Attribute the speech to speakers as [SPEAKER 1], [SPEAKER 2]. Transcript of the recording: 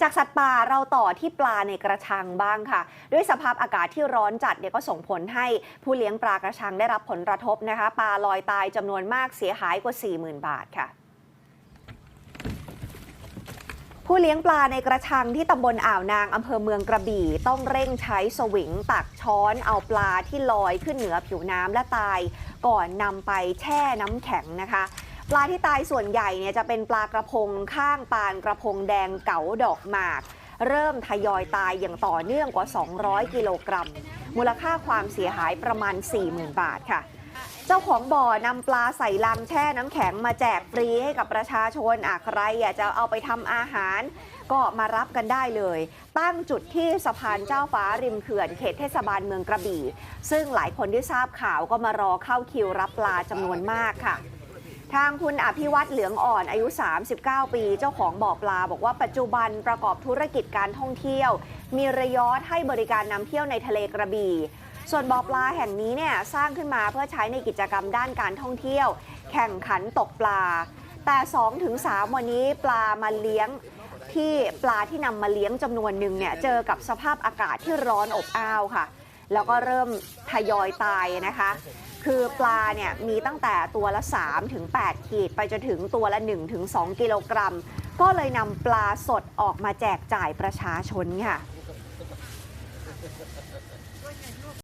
[SPEAKER 1] จากสัตว์ป่าเราต่อที่ปลาในกระชังบ้างค่ะ ด้วยสภาพอากาศที่ร้อนจัดเนี่ยก็ส่งผลให้ผู้เลี้ยงปลากระชังได้รับผลกระทบนะคะ ปลาลอยตายจำนวนมากเสียหายกว่า 40,000 บาทค่ะผู้เลี้ยงปลาในกระชังที่ตำบลอ่าวนางอำเภอเมืองกระบี่ ต้องเร่งใช้สวิงตักช้อนเอาปลาที่ลอยขึ้นเหนือผิวน้ำและตาย ก่อนนำไปแช่น้ำแข็งนะคะ ปลาที่ตายส่วนใหญ่เนี่ยจะเป็นปลากระพงข้างปานกระพงแดงเก๋าดอกหมาก เริ่มทยอยตายอย่างต่อเนื่องกว่า 200 กิโลกรัม มูลค่าความเสียหายประมาณ 40,000 บาทค่ะ เจ้าของบ่อนำปลาใส่ลังแช่น้ำแข็งมาแจกฟรีให้กับประชาชนอะใครอยากจะเอาไปทำอาหาร ก็มารับกันได้เลย ตั้งจุดที่สะพานเจ้าฟ้าริมเขื่อนเขตเทศบาลเมืองกระบี่ ซึ่งหลายคนที่ทราบข่าวก็มารอเข้าคิวรับปลาจำนวนมากค่ะ ทางคุณอภิวัตเหลืองอ่อนอายุ 39 ปี เจ้าของบ่อปลา บอกว่าปัจจุบันประกอบธุรกิจการท่องเที่ยว มีระยอทให้บริการนำเที่ยวในทะเลกระบี่ ส่วนบ่อปลาแห่งนี้เนี่ยสร้างขึ้นมาเพื่อใช้ในกิจกรรมด้านการท่องเที่ยว แข่งขันตกปลา แต่2-3วันนี้ปลามาเลี้ยงที่ปลาที่นำมาเลี้ยงจำนวนหนึ่งเนี่ยเจอกับสภาพอากาศที่ร้อนอบอ้าวค่ะ แล้วก็เริ่มทยอยตายนะคะ คือปลาเนี่ยมีตั้งแต่ตัวละ3ถึง8ขีด ไปจนถึงตัวละ1ถึง2กิโลกรัม ก็เลยนำปลาสดออกมาแจกจ่ายประชาชนค่ะ